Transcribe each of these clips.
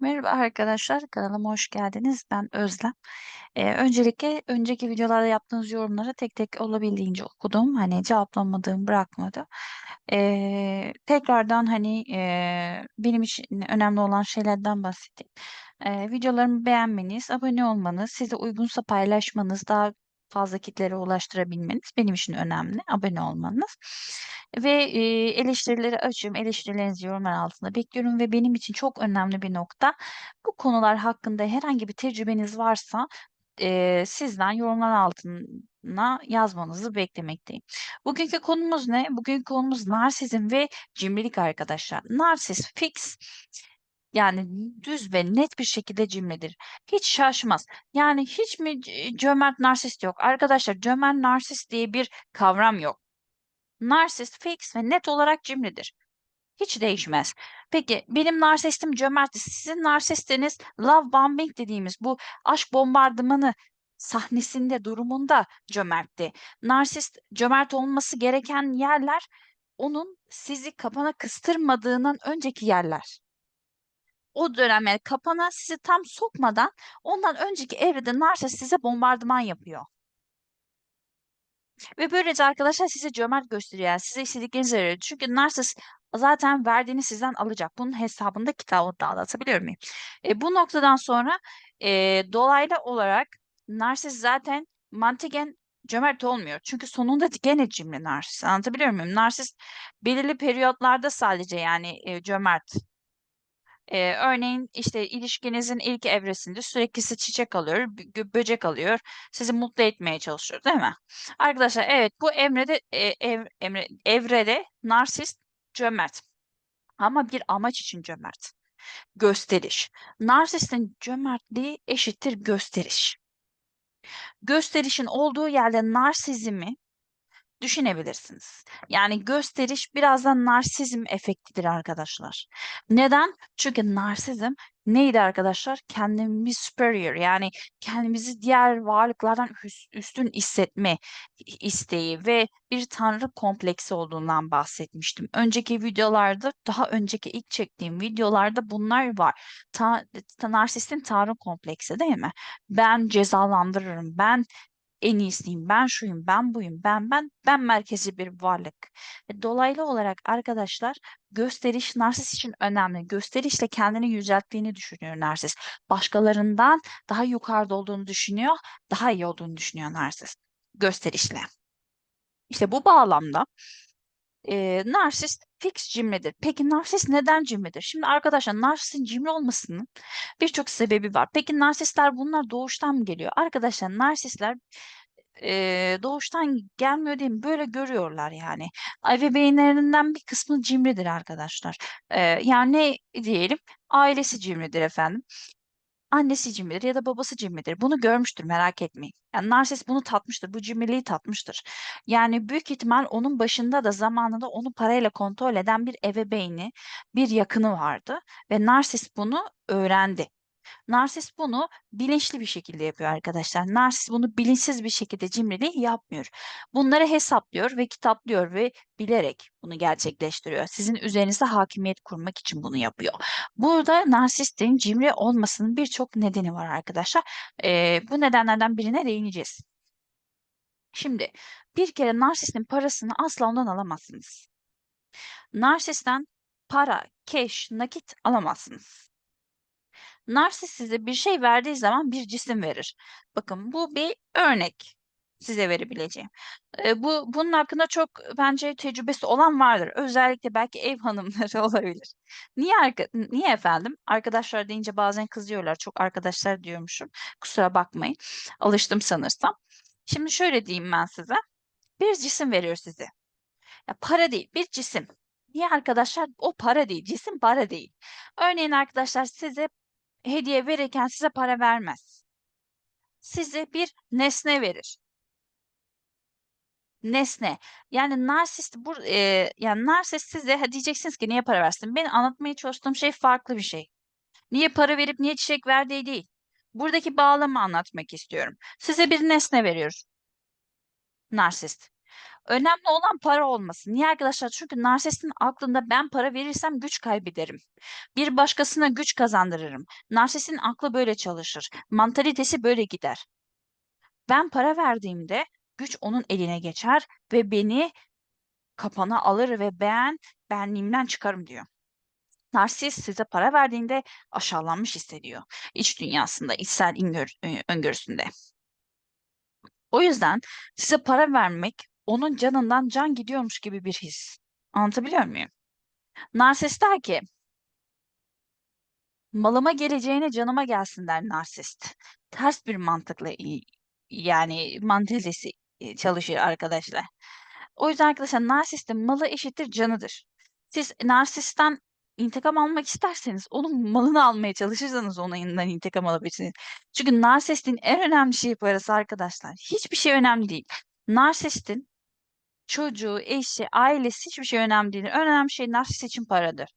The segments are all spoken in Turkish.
Merhaba arkadaşlar, kanalıma hoş geldiniz. Ben Özlem. Eee, öncelikle önceki videolarda yaptığınız yorumları tek tek olabildiğince okudum. Hani cevaplamadığım bırakmadı. Eee, tekrardan hani eee, benim için önemli olan şeylerden bahsedeyim. Eee, videolarımı beğenmeniz, abone olmanız, size uygunsa paylaşmanız, daha fazla kitlere ulaştırabilmeniz benim için önemli. Abone olmanız. Ve eee, eleştirileri açığım. Eleştirilerinizi yorumlar altında bekliyorum ve benim için çok önemli bir nokta. Bu konular hakkında herhangi bir tecrübeniz varsa eee, sizden yorumlar altına yazmanızı beklemekteyim. Bugünkü konumuz ne? Bugünkü konumuz narsizm ve cimrilik arkadaşlar. Narsist fix yani düz ve net bir şekilde cimridir. Hiç şaşmaz. Yani hiç mi cömert narsist yok? Arkadaşlar cömert narsist diye bir kavram yok. Narsist fix ve net olarak cimridir. Hiç değişmez. Peki benim narsistim cömertti. Sizin narsistiniz love bombing dediğimiz bu aşk bombardımanı sahnesinde, durumunda cömertti. Narsist cömert olması gereken yerler onun sizi kapana kıstırmadığından önceki yerler. O dönem yani kapana sizi tam sokmadan ondan önceki evrede narsist size bombardıman yapıyor. Ve böylece arkadaşlar size cömert gösteriyor. Yani size istediklerinizi veriyor. Çünkü narsist zaten verdiğini sizden alacak. Bunun hesabında kitabı dağıtabiliyor muyum? E, bu noktadan sonra e, dolaylı olarak narsist zaten mantıken cömert olmuyor. Çünkü sonunda gene cimri narsist. Anlatabiliyor muyum? Narsist belirli periyotlarda sadece yani e, cömert Eee, örneğin işte ilişkinizin ilk evresinde sürekli çiçek alıyor, bö- böcek alıyor, sizi mutlu etmeye çalışıyor, değil mi? Arkadaşlar evet bu emrede e, ev, emre, evrede narsist cömert ama bir amaç için cömert. Gösteriş. Narsistin cömertliği eşittir gösteriş. Gösterişin olduğu yerde narsizmi düşünebilirsiniz. Yani gösteriş birazdan narsizm efektidir arkadaşlar. Neden? Çünkü narsizm neydi arkadaşlar? Kendimizi superior yani kendimizi diğer varlıklardan üstün hissetme isteği ve bir tanrı kompleksi olduğundan bahsetmiştim. Önceki videolarda, daha önceki ilk çektiğim videolarda bunlar var. Ta, narsistin tanrı kompleksi değil mi? Ben cezalandırırım, ben en iyisiyim, ben şuyum, ben buyum, ben ben, ben merkezi bir varlık. E, Dolaylı olarak arkadaşlar gösteriş narsist için önemli. Gösterişle kendini yücelttiğini düşünüyor narsist. Başkalarından daha yukarıda olduğunu düşünüyor, daha iyi olduğunu düşünüyor narsist. Gösterişle. İşte bu bağlamda e, narsist fix cimridir. Peki narsist neden cimridir? Şimdi arkadaşlar narsistin cimri olmasının birçok sebebi var. Peki narsistler bunlar doğuştan mı geliyor? Arkadaşlar narsistler e, doğuştan gelmiyor değil? Böyle görüyorlar yani. Ebeveynlerinden bir kısmı cimridir arkadaşlar. E, yani diyelim? Ailesi cimridir efendim. Annesi cimridir ya da babası cimridir. Bunu görmüştür merak etmeyin. Yani narsist bunu tatmıştır. Bu cimriliği tatmıştır. Yani büyük ihtimal onun başında da zamanında onu parayla kontrol eden bir ebeveyni, bir yakını vardı ve narsist bunu öğrendi. Narsist bunu bilinçli bir şekilde yapıyor arkadaşlar. Narsist bunu bilinçsiz bir şekilde cimriliği yapmıyor. Bunları hesaplıyor ve kitaplıyor ve bilerek bunu gerçekleştiriyor. Sizin üzerinizde hakimiyet kurmak için bunu yapıyor. Burada narsistin cimri olmasının birçok nedeni var arkadaşlar. Ee, bu nedenlerden birine değineceğiz. Şimdi bir kere narsistin parasını asla ondan alamazsınız. Narsisten para, cash, nakit alamazsınız. Narsist size bir şey verdiği zaman bir cisim verir. Bakın bu bir örnek size verebileceğim. E, bu bunun hakkında çok bence tecrübesi olan vardır. Özellikle belki ev hanımları olabilir. Niye arka, niye efendim? Arkadaşlar deyince bazen kızıyorlar. Çok arkadaşlar diyormuşum. Kusura bakmayın. Alıştım sanırsam. Şimdi şöyle diyeyim ben size. Bir cisim veriyor size. Ya para değil, bir cisim. Niye arkadaşlar? O para değil, cisim para değil. Örneğin arkadaşlar size hediye verirken size para vermez. Size bir nesne verir. Nesne. Yani narsist bu e, yani narsist size ha diyeceksiniz ki niye para versin? Ben anlatmaya çalıştığım şey farklı bir şey. Niye para verip niye çiçek verdiği değil. Buradaki bağlamı anlatmak istiyorum. Size bir nesne veriyor. Narsist. Önemli olan para olması. Niye arkadaşlar? Çünkü narsistin aklında ben para verirsem güç kaybederim. Bir başkasına güç kazandırırım. Narsistin aklı böyle çalışır. Mantalitesi böyle gider. Ben para verdiğimde güç onun eline geçer ve beni kapana alır ve ben benliğimden çıkarım diyor. Narsist size para verdiğinde aşağılanmış hissediyor. İç dünyasında, içsel e, öngörüsünde. O yüzden size para vermek onun canından can gidiyormuş gibi bir his. Anlatabiliyor muyum? Narsist der ki malıma geleceğine canıma gelsin der narsist. Ters bir mantıkla yani mantalitesi çalışır arkadaşlar. O yüzden arkadaşlar narsistin malı eşittir canıdır. Siz narsistten intikam almak isterseniz onun malını almaya çalışırsanız onun elinden intikam alabilirsiniz. Çünkü narsistin en önemli şeyi parası arkadaşlar. Hiçbir şey önemli değil. Narsistin çocuğu, eşi, ailesi hiçbir şey önemli değil. Önemli şey narsist için paradır.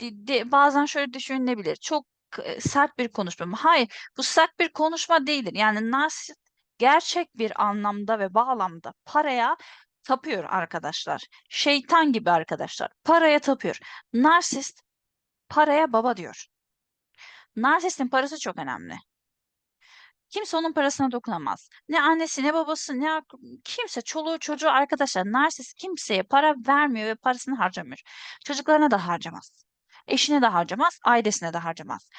De, de, bazen şöyle düşünülebilir. Çok e, sert bir konuşma mı? Hayır, bu sert bir konuşma değildir. Yani narsist gerçek bir anlamda ve bağlamda paraya tapıyor arkadaşlar. Şeytan gibi arkadaşlar. Paraya tapıyor. Narsist paraya baba diyor. Narsistin parası çok önemli. Kimse onun parasına dokunamaz. Ne annesi, ne babası, ne kimse, çoluğu, çocuğu, arkadaşlar. Narsist kimseye para vermiyor ve parasını harcamıyor. Çocuklarına da harcamaz. Eşine de harcamaz, ailesine de harcamaz.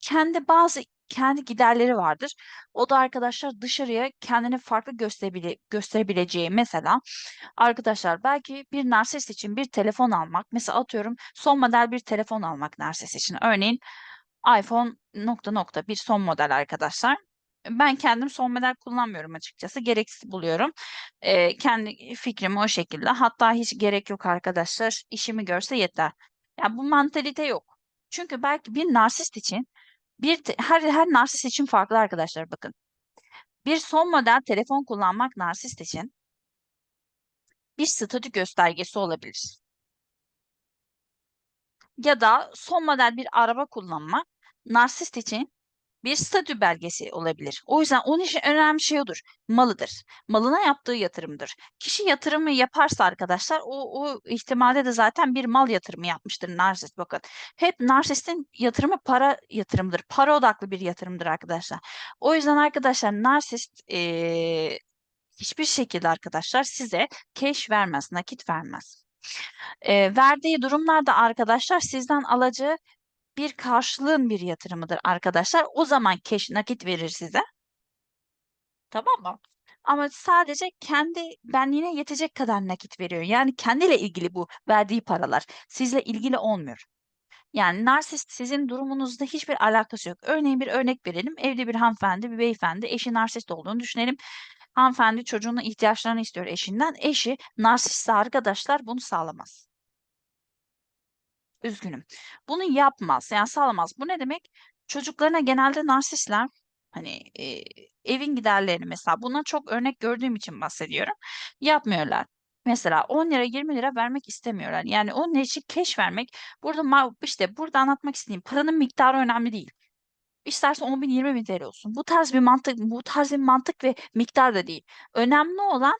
Kendi bazı kendi giderleri vardır. O da arkadaşlar dışarıya kendini farklı gösterebile gösterebileceği mesela arkadaşlar belki bir narsist için bir telefon almak mesela atıyorum son model bir telefon almak narsist için örneğin iPhone nokta nokta bir son model arkadaşlar. Ben kendim son model kullanmıyorum açıkçası. Gereksiz buluyorum. Ee, kendi fikrim o şekilde. Hatta hiç gerek yok arkadaşlar. İşimi görse yeter. Ya yani bu mantalite yok. Çünkü belki bir narsist için bir her her narsist için farklı arkadaşlar bakın. Bir son model telefon kullanmak narsist için bir statü göstergesi olabilir. Ya da son model bir araba kullanmak narsist için bir statü belgesi olabilir. O yüzden onun için önemli şey odur. Malıdır. Malına yaptığı yatırımdır. Kişi yatırımı yaparsa arkadaşlar o, o ihtimalde de zaten bir mal yatırımı yapmıştır narsist. Bakın hep narsistin yatırımı para yatırımıdır. Para odaklı bir yatırımdır arkadaşlar. O yüzden arkadaşlar narsist ee, hiçbir şekilde arkadaşlar size cash vermez, nakit vermez. E, verdiği durumlarda arkadaşlar sizden alacağı bir karşılığın bir yatırımıdır arkadaşlar. O zaman cash nakit verir size. Tamam mı? Ama sadece kendi benliğine yetecek kadar nakit veriyor. Yani kendiyle ilgili bu verdiği paralar sizle ilgili olmuyor. Yani narsist sizin durumunuzda hiçbir alakası yok. Örneğin bir örnek verelim. Evli bir hanımefendi, bir beyefendi eşi narsist olduğunu düşünelim. Hanımefendi çocuğunun ihtiyaçlarını istiyor eşinden. Eşi narsistse arkadaşlar bunu sağlamaz. Üzgünüm. Bunu yapmaz. Yani sağlamaz. Bu ne demek? Çocuklarına genelde narsistler hani e, evin giderlerini mesela buna çok örnek gördüğüm için bahsediyorum. Yapmıyorlar. Mesela 10 lira 20 lira vermek istemiyorlar. Yani onun için keş vermek burada işte burada anlatmak istediğim paranın miktarı önemli değil. İsterse 10 bin 20 bin TL olsun. Bu tarz bir mantık bu tarz bir mantık ve miktar da değil. Önemli olan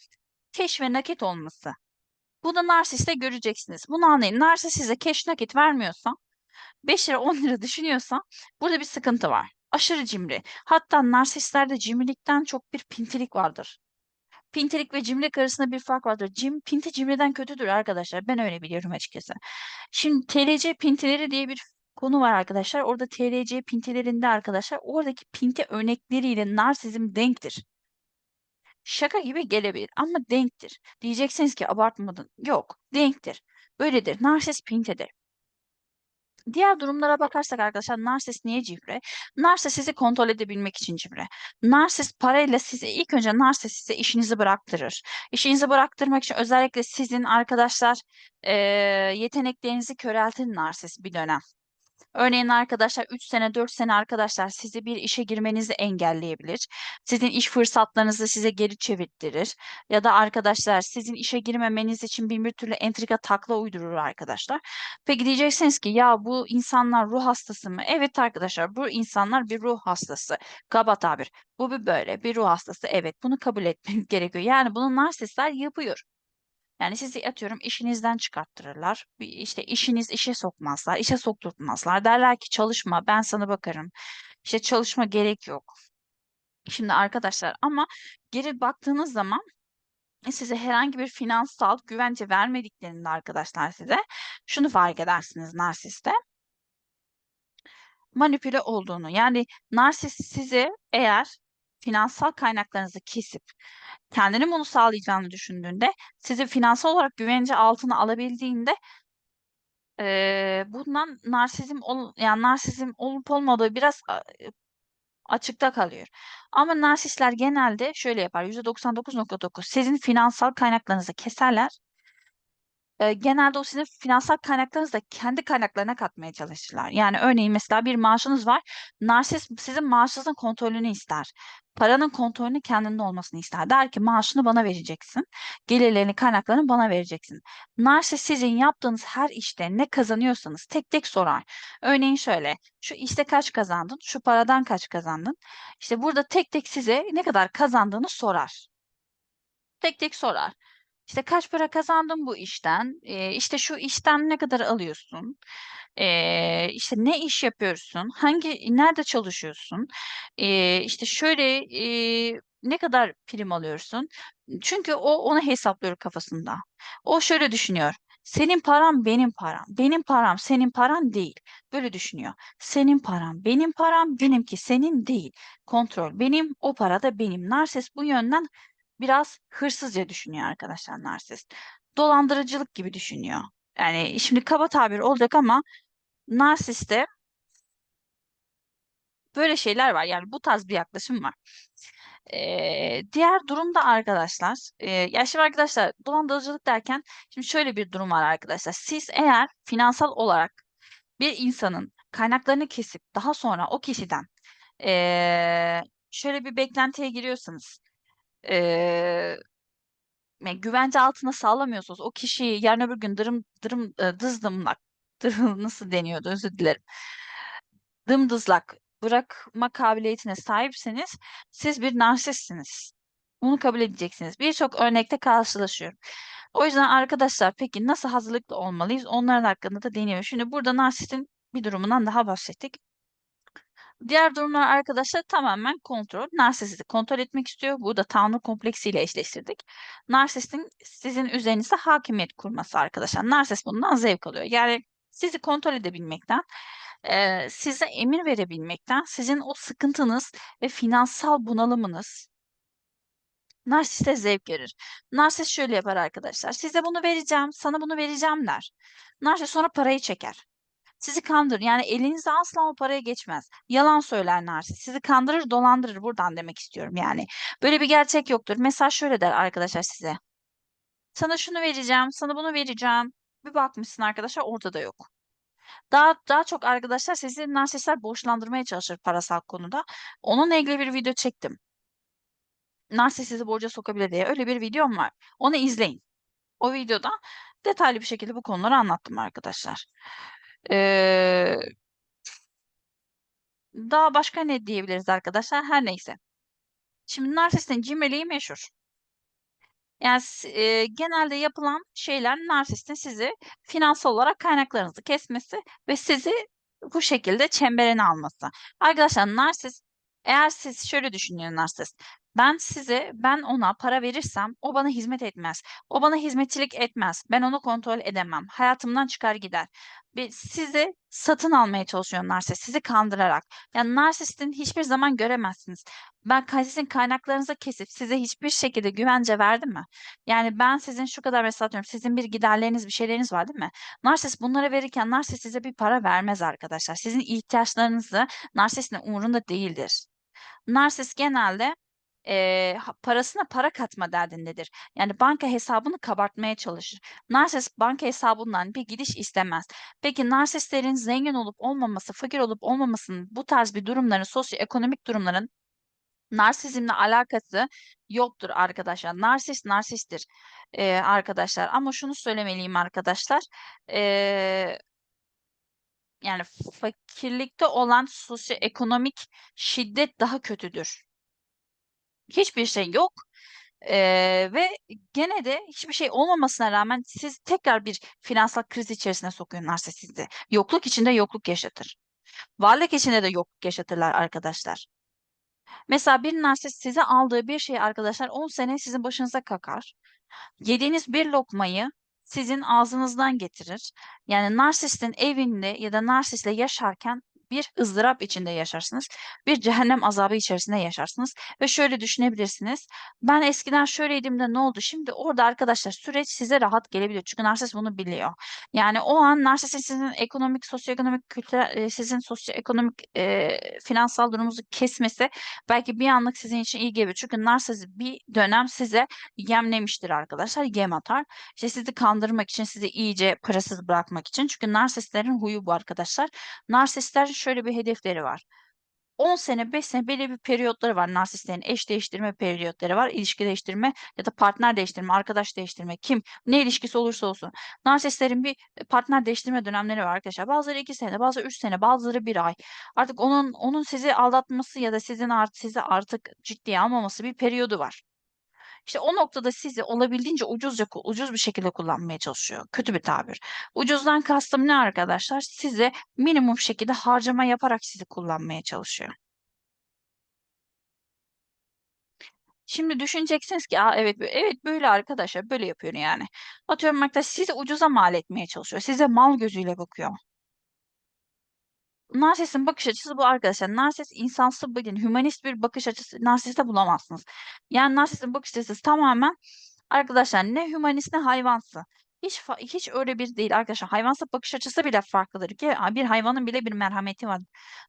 keş ve nakit olması. Bu da narsiste göreceksiniz. Bunu anlayın. Narsist size cash nakit vermiyorsa 5 lira 10 lira düşünüyorsa burada bir sıkıntı var. Aşırı cimri. Hatta narsistlerde cimrilikten çok bir pintilik vardır. Pintilik ve cimrilik arasında bir fark vardır. Cim, pinti cimriden kötüdür arkadaşlar. Ben öyle biliyorum açıkçası. Şimdi TLC pintileri diye bir konu var arkadaşlar. Orada TLC pintilerinde arkadaşlar oradaki pinti örnekleriyle narsizm denktir. Şaka gibi gelebilir ama denktir. Diyeceksiniz ki abartmadın. Yok, denktir. Böyledir. Narsist pintedir. Diğer durumlara bakarsak arkadaşlar narsist niye cimri? Narsist sizi kontrol edebilmek için cimri. Narsist parayla size ilk önce narsist size işinizi bıraktırır. İşinizi bıraktırmak için özellikle sizin arkadaşlar e, yeteneklerinizi köreltin narsist bir dönem. Örneğin arkadaşlar 3 sene 4 sene arkadaşlar sizi bir işe girmenizi engelleyebilir. Sizin iş fırsatlarınızı size geri çevirttirir. Ya da arkadaşlar sizin işe girmemeniz için bin bir türlü entrika takla uydurur arkadaşlar. Peki diyeceksiniz ki ya bu insanlar ruh hastası mı? Evet arkadaşlar bu insanlar bir ruh hastası. Kaba tabir. Bu bir böyle bir ruh hastası. Evet bunu kabul etmeniz gerekiyor. Yani bunu narsistler yapıyor. Yani sizi atıyorum işinizden çıkarttırırlar. İşte işiniz işe sokmazlar, işe sokturtmazlar. Derler ki çalışma, ben sana bakarım. İşte çalışma gerek yok. Şimdi arkadaşlar ama geri baktığınız zaman e, size herhangi bir finansal güvence vermediklerinde arkadaşlar size şunu fark edersiniz narsiste manipüle olduğunu. Yani narsist size eğer finansal kaynaklarınızı kesip kendini bunu sağlayacağını düşündüğünde sizi finansal olarak güvence altına alabildiğinde eee, bundan narsizm ol, yani narsizm olup olmadığı biraz a- açıkta kalıyor. Ama narsistler genelde şöyle yapar. %99.9 sizin finansal kaynaklarınızı keserler. Eee, genelde o sizin finansal kaynaklarınızı da kendi kaynaklarına katmaya çalışırlar. Yani örneğin mesela bir maaşınız var. Narsist sizin maaşınızın kontrolünü ister. Paranın kontrolünü kendinde olmasını ister. Der ki maaşını bana vereceksin. Gelirlerini, kaynaklarını bana vereceksin. Narsist sizin yaptığınız her işte ne kazanıyorsanız tek tek sorar. Örneğin şöyle, şu işte kaç kazandın, şu paradan kaç kazandın. İşte burada tek tek size ne kadar kazandığını sorar. Tek tek sorar. İşte kaç para kazandın bu işten? Eee, işte şu işten ne kadar alıyorsun? Eee, işte ne iş yapıyorsun? Hangi nerede çalışıyorsun? Eee, işte şöyle eee, ne kadar prim alıyorsun? Çünkü o onu hesaplıyor kafasında. O şöyle düşünüyor. Senin param benim param. Benim param senin paran değil. Böyle düşünüyor. Senin param benim param, benimki senin değil. Kontrol benim, o para da benim. Narsist bu yönden biraz hırsızca düşünüyor arkadaşlar narsist. Dolandırıcılık gibi düşünüyor. Yani şimdi kaba tabir olacak ama narsiste böyle şeyler var. Yani bu tarz bir yaklaşım var. Ee, diğer durumda arkadaşlar, e, ya şimdi arkadaşlar dolandırıcılık derken şimdi şöyle bir durum var arkadaşlar. Siz eğer finansal olarak bir insanın kaynaklarını kesip daha sonra o kişiden e, şöyle bir beklentiye giriyorsanız e, yani güvence altına sağlamıyorsanız o kişiyi yarın öbür gün dırım dırım e, dızdımlak nasıl deniyordu özür dilerim. Dımdızlak bırakma kabiliyetine sahipseniz siz bir narsistsiniz. Bunu kabul edeceksiniz. Birçok örnekte karşılaşıyorum. O yüzden arkadaşlar peki nasıl hazırlıklı olmalıyız? Onların hakkında da değiniyor. Şimdi burada narsistin bir durumundan daha bahsettik. Diğer durumlar arkadaşlar tamamen kontrol. Narsisti kontrol etmek istiyor. Bu da tanrı kompleksiyle eşleştirdik. Narsistin sizin üzerinizde hakimiyet kurması arkadaşlar. Narsist bundan zevk alıyor. Yani sizi kontrol edebilmekten, e, size emir verebilmekten, sizin o sıkıntınız ve finansal bunalımınız narsiste zevk verir. Narsist şöyle yapar arkadaşlar. Size bunu vereceğim, sana bunu vereceğim der. Narsist sonra parayı çeker. Sizi kandırır. Yani elinize asla o paraya geçmez. Yalan söyler narsist. Sizi kandırır, dolandırır. Buradan demek istiyorum yani. Böyle bir gerçek yoktur. Mesela şöyle der arkadaşlar size. Sana şunu vereceğim, sana bunu vereceğim. Bir bakmışsın arkadaşlar ortada yok. Daha daha çok arkadaşlar sizi narsistler borçlandırmaya çalışır parasal konuda. Onunla ilgili bir video çektim. Narsist sizi borca sokabilir diye. Öyle bir videom var. Onu izleyin. O videoda detaylı bir şekilde bu konuları anlattım arkadaşlar. Ee, Daha başka ne diyebiliriz arkadaşlar? Her neyse. Şimdi narsistin cimriliği meşhur. Yani e, genelde yapılan şeyler narsistin sizi finansal olarak kaynaklarınızı kesmesi ve sizi bu şekilde çemberine alması. Arkadaşlar narsist eğer siz şöyle düşünüyor narsist. Ben size, ben ona para verirsem o bana hizmet etmez. O bana hizmetçilik etmez. Ben onu kontrol edemem. Hayatımdan çıkar gider. Ve sizi satın almaya çalışıyor narsist. Sizi kandırarak. Yani narsistin hiçbir zaman göremezsiniz. Ben sizin kaynaklarınızı kesip size hiçbir şekilde güvence verdim mi? Yani ben sizin şu kadar mesela atıyorum sizin bir giderleriniz bir şeyleriniz var değil mi? Narsist bunları verirken narsist size bir para vermez arkadaşlar. Sizin ihtiyaçlarınızı narsistin umurunda değildir. Narsist genelde ha- parasına para katma derdindedir. Yani banka hesabını kabartmaya çalışır. Narsist banka hesabından bir gidiş istemez. Peki narsistlerin zengin olup olmaması, fakir olup olmamasının bu tarz bir durumların, sosyoekonomik durumların narsizmle alakası yoktur arkadaşlar. Narsist narsisttir eee, arkadaşlar. Ama şunu söylemeliyim arkadaşlar. Eee, yani fakirlikte olan sosyoekonomik şiddet daha kötüdür. Hiçbir şey yok. Eee, ve gene de hiçbir şey olmamasına rağmen siz tekrar bir finansal kriz içerisine sokuyor narsist sizi. Yokluk içinde yokluk yaşatır. Varlık içinde de yokluk yaşatırlar arkadaşlar. Mesela bir narsist size aldığı bir şeyi arkadaşlar 10 sene sizin başınıza kakar. Yediğiniz bir lokmayı sizin ağzınızdan getirir. Yani narsistin evinde ya da narsistle yaşarken bir ızdırap içinde yaşarsınız. Bir cehennem azabı içerisinde yaşarsınız. Ve şöyle düşünebilirsiniz. Ben eskiden şöyleydim de ne oldu? Şimdi orada arkadaşlar süreç size rahat gelebilir. Çünkü narsist bunu biliyor. Yani o an narsistin sizin ekonomik, sosyoekonomik, kültürel, sizin sosyoekonomik, e, finansal durumunuzu kesmesi belki bir anlık sizin için iyi gelebilir. Çünkü narsist bir dönem size yemlemiştir arkadaşlar. Yem atar. İşte sizi kandırmak için, sizi iyice parasız bırakmak için. Çünkü narsistlerin huyu bu arkadaşlar. Narsistler şöyle bir hedefleri var. 10 sene, 5 sene belli bir periyotları var. Narsistlerin eş değiştirme periyotları var. ilişki değiştirme ya da partner değiştirme, arkadaş değiştirme, kim, ne ilişkisi olursa olsun. Narsistlerin bir partner değiştirme dönemleri var arkadaşlar. Bazıları 2 sene, bazıları 3 sene, bazıları 1 ay. Artık onun onun sizi aldatması ya da sizin art sizi artık ciddiye almaması bir periyodu var. İşte o noktada sizi olabildiğince ucuzca ucuz bir şekilde kullanmaya çalışıyor. Kötü bir tabir. Ucuzdan kastım ne arkadaşlar? Size minimum şekilde harcama yaparak sizi kullanmaya çalışıyor. Şimdi düşüneceksiniz ki, "A, evet, evet böyle arkadaşlar, böyle yapıyor yani." Atıyorum arkadaş sizi ucuza mal etmeye çalışıyor. Size mal gözüyle bakıyor. Narsistin bakış açısı bu arkadaşlar. Narsist insansı yani hümanist bir bakış açısı narsiste bulamazsınız. Yani narsistin bakış açısı tamamen arkadaşlar ne hümanist ne hayvansı. Hiç hiç öyle bir değil arkadaşlar. Hayvansa bakış açısı bile farklıdır ki bir hayvanın bile bir merhameti var.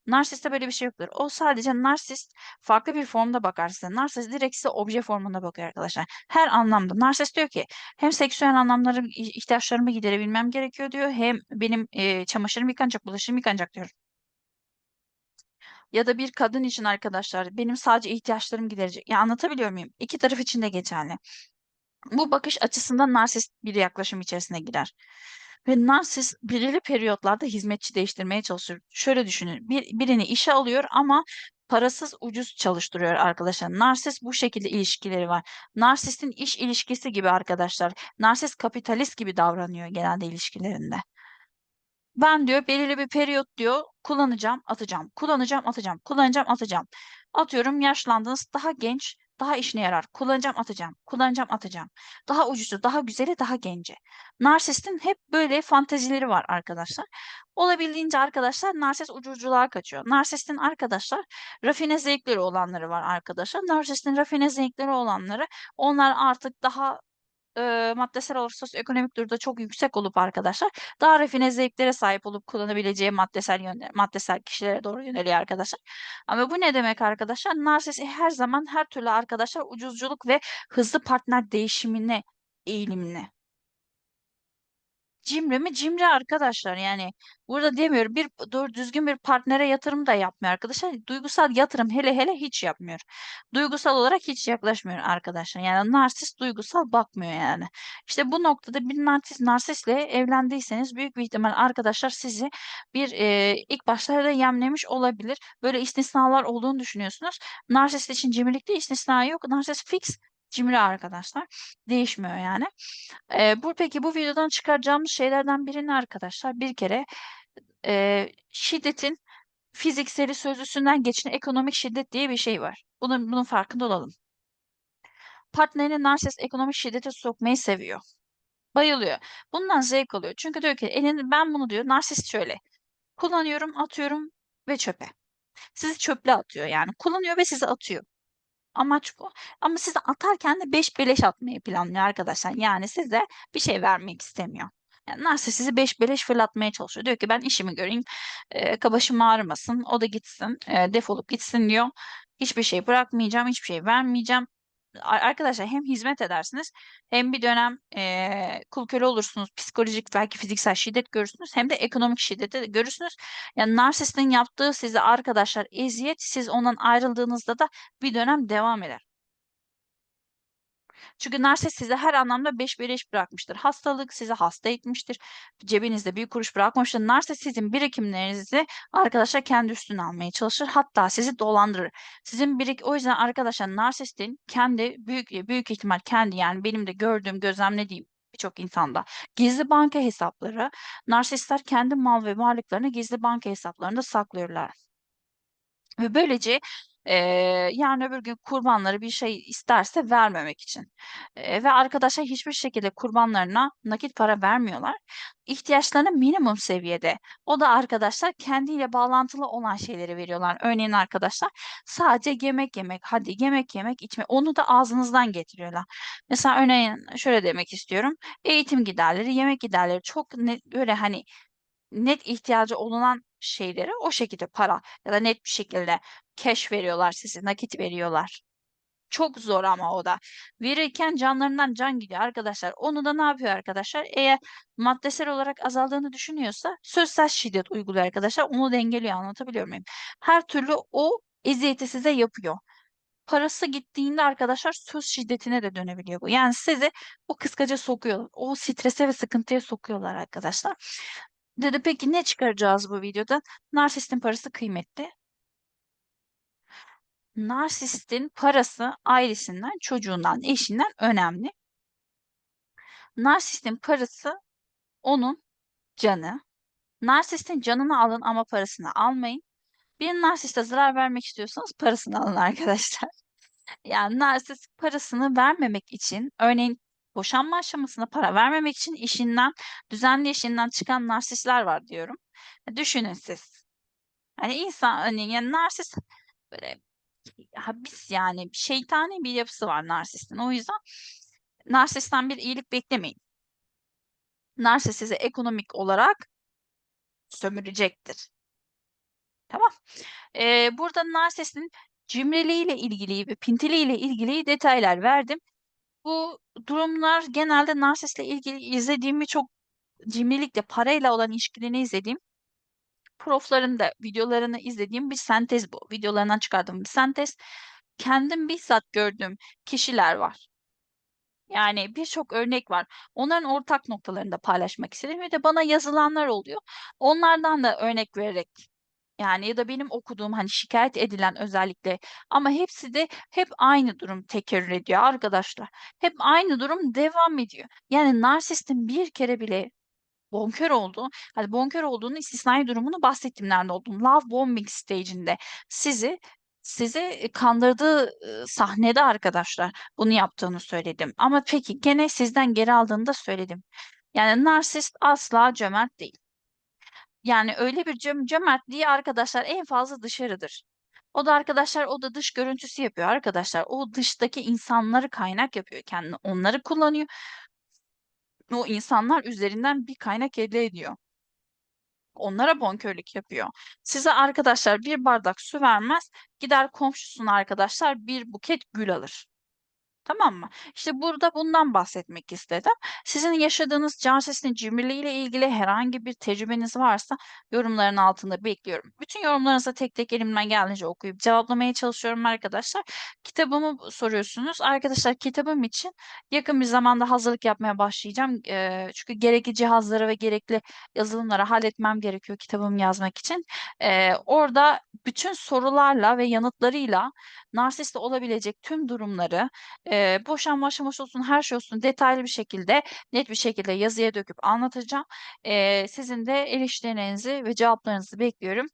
Narsiste böyle bir şey yoktur. O sadece narsist farklı bir formda bakar size. Narsist direkt size obje formunda bakıyor arkadaşlar. Her anlamda. Narsist diyor ki hem seksüel anlamlarım ihtiyaçlarımı giderebilmem gerekiyor diyor. Hem benim e, çamaşırım yıkanacak, bulaşığım yıkanacak diyor. Ya da bir kadın için arkadaşlar benim sadece ihtiyaçlarım giderecek. Ya anlatabiliyor muyum? İki taraf için de geçerli. Bu bakış açısından narsist bir yaklaşım içerisine girer. Ve narsist belirli periyotlarda hizmetçi değiştirmeye çalışır. Şöyle düşünün. Bir, birini işe alıyor ama parasız ucuz çalıştırıyor arkadaşlar. Narsist bu şekilde ilişkileri var. Narsistin iş ilişkisi gibi arkadaşlar. Narsist kapitalist gibi davranıyor genelde ilişkilerinde. Ben diyor belirli bir periyot diyor kullanacağım, atacağım. Kullanacağım, atacağım. Kullanacağım, atacağım. Atıyorum yaşlandınız, daha genç, daha işine yarar. Kullanacağım, atacağım. Kullanacağım, atacağım. Daha ucuzu, daha güzeli, daha gence. Narsistin hep böyle fantezileri var arkadaşlar. Olabildiğince arkadaşlar narsist ucuculuğa kaçıyor. Narsistin arkadaşlar rafine zevkleri olanları var arkadaşlar. Narsistin rafine zevkleri olanları onlar artık daha e, maddesel olarak sosyoekonomik durumda çok yüksek olup arkadaşlar daha rafine zevklere sahip olup kullanabileceği maddesel yönde, maddesel kişilere doğru yöneliyor arkadaşlar. Ama bu ne demek arkadaşlar? Narsist her zaman her türlü arkadaşlar ucuzculuk ve hızlı partner değişimine eğilimli. Cimri mi? Cimri arkadaşlar yani. Burada demiyorum bir doğru düzgün bir partnere yatırım da yapmıyor arkadaşlar. Duygusal yatırım hele hele hiç yapmıyor. Duygusal olarak hiç yaklaşmıyor arkadaşlar. Yani narsist duygusal bakmıyor yani. İşte bu noktada bir narsist narsistle evlendiyseniz büyük bir ihtimal arkadaşlar sizi bir e, ilk başlarda yemlemiş olabilir. Böyle istisnalar olduğunu düşünüyorsunuz. Narsist için cimrilikte istisna yok. Narsist fix cimri arkadaşlar. Değişmiyor yani. Eee, bu peki bu videodan çıkaracağımız şeylerden birini arkadaşlar bir kere eee, şiddetin fizikseli sözlüsünden geçen ekonomik şiddet diye bir şey var. Bunun bunun farkında olalım. Partnerini narsist ekonomik şiddete sokmayı seviyor. Bayılıyor. Bundan zevk alıyor. Çünkü diyor ki elini ben bunu diyor narsist şöyle kullanıyorum, atıyorum ve çöpe. Sizi çöple atıyor yani. Kullanıyor ve sizi atıyor. Amaç bu. Ama size atarken de beş beleş atmayı planlıyor arkadaşlar. Yani size bir şey vermek istemiyor. Yani nasıl sizi beş beleş fırlatmaya çalışıyor. Diyor ki ben işimi göreyim, e, kabaşım ağrımasın, o da gitsin, e, defolup gitsin diyor. Hiçbir şey bırakmayacağım, hiçbir şey vermeyeceğim arkadaşlar hem hizmet edersiniz hem bir dönem e, kul köle olursunuz. Psikolojik belki fiziksel şiddet görürsünüz hem de ekonomik şiddeti de görürsünüz. Yani narsistin yaptığı size arkadaşlar eziyet siz ondan ayrıldığınızda da bir dönem devam eder. Çünkü narsist sizi her anlamda beş beleş bırakmıştır. Hastalık sizi hasta etmiştir. Cebinizde bir kuruş bırakmamıştır. Narsist sizin birikimlerinizi arkadaşlar kendi üstüne almaya çalışır. Hatta sizi dolandırır. Sizin birik o yüzden arkadaşlar narsistin kendi büyük büyük ihtimal kendi yani benim de gördüğüm gözlemlediğim birçok insanda gizli banka hesapları narsistler kendi mal ve varlıklarını gizli banka hesaplarında saklıyorlar. Ve böylece eee, yarın öbür gün kurbanları bir şey isterse vermemek için. Eee, ve arkadaşlar hiçbir şekilde kurbanlarına nakit para vermiyorlar. İhtiyaçlarını minimum seviyede. O da arkadaşlar kendiyle bağlantılı olan şeyleri veriyorlar. Örneğin arkadaşlar sadece yemek yemek, hadi yemek yemek, içme. Onu da ağzınızdan getiriyorlar. Mesela örneğin şöyle demek istiyorum. Eğitim giderleri, yemek giderleri çok net öyle hani net ihtiyacı olunan şeyleri o şekilde para ya da net bir şekilde cash veriyorlar size, nakit veriyorlar. Çok zor ama o da. Verirken canlarından can gidiyor arkadaşlar. Onu da ne yapıyor arkadaşlar? Eğer maddesel olarak azaldığını düşünüyorsa sözsel şiddet uyguluyor arkadaşlar. Onu dengeliyor anlatabiliyor muyum? Her türlü o eziyeti size yapıyor. Parası gittiğinde arkadaşlar söz şiddetine de dönebiliyor bu. Yani sizi o kıskaca sokuyor. O strese ve sıkıntıya sokuyorlar arkadaşlar. Dedi peki ne çıkaracağız bu videoda? Narsistin parası kıymetli. Narsistin parası ailesinden, çocuğundan, eşinden önemli. Narsistin parası onun canı. Narsistin canını alın ama parasını almayın. Bir narsiste zarar vermek istiyorsanız parasını alın arkadaşlar. Yani narsist parasını vermemek için örneğin boşanma aşamasında para vermemek için işinden, düzenli işinden çıkan narsistler var diyorum. Düşünün siz. Hani insan hani yani narsist böyle habis yani şeytani bir yapısı var narsistin. O yüzden narsistten bir iyilik beklemeyin. Narsist sizi ekonomik olarak sömürecektir. Tamam. Ee, burada narsistin cimriliğiyle ilgili ve pintiliğiyle ilgili detaylar verdim. Bu durumlar genelde narsistle ilgili izlediğim birçok cimrilikle parayla olan ilişkilerini izlediğim profların da videolarını izlediğim bir sentez bu. Videolarından çıkardığım bir sentez. Kendim bizzat gördüğüm kişiler var. Yani birçok örnek var. Onların ortak noktalarını da paylaşmak istedim ve de bana yazılanlar oluyor. Onlardan da örnek vererek yani ya da benim okuduğum hani şikayet edilen özellikle ama hepsi de hep aynı durum tekerrür ediyor arkadaşlar. Hep aynı durum devam ediyor. Yani narsistin bir kere bile bonkör olduğu, hani bonkör olduğunu istisnai durumunu bahsettim nerede olduğunu. Love bombing stage'inde sizi sizi kandırdığı ıı, sahnede arkadaşlar bunu yaptığını söyledim. Ama peki gene sizden geri aldığını da söyledim. Yani narsist asla cömert değil. Yani öyle bir cöm cömertliği arkadaşlar en fazla dışarıdır. O da arkadaşlar o da dış görüntüsü yapıyor arkadaşlar. O dıştaki insanları kaynak yapıyor kendine. Onları kullanıyor. O insanlar üzerinden bir kaynak elde ediyor. Onlara bonkörlük yapıyor. Size arkadaşlar bir bardak su vermez, gider komşusuna arkadaşlar bir buket gül alır. Tamam mı? İşte burada bundan bahsetmek istedim. Sizin yaşadığınız can sesinin ilgili herhangi bir tecrübeniz varsa yorumların altında bekliyorum. Bütün yorumlarınızı tek tek elimden geldiğince okuyup cevaplamaya çalışıyorum arkadaşlar. Kitabımı soruyorsunuz. Arkadaşlar kitabım için yakın bir zamanda hazırlık yapmaya başlayacağım. Çünkü gerekli cihazları ve gerekli yazılımları halletmem gerekiyor kitabımı yazmak için. Orada bütün sorularla ve yanıtlarıyla narsist olabilecek tüm durumları Eee, boşanma aşaması olsun, her şey olsun detaylı bir şekilde, net bir şekilde yazıya döküp anlatacağım. Eee, sizin de eleştirilerinizi ve cevaplarınızı bekliyorum.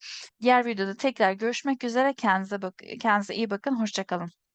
Diğer videoda tekrar görüşmek üzere. Kendinize bak kendinize iyi bakın. Hoşça kalın.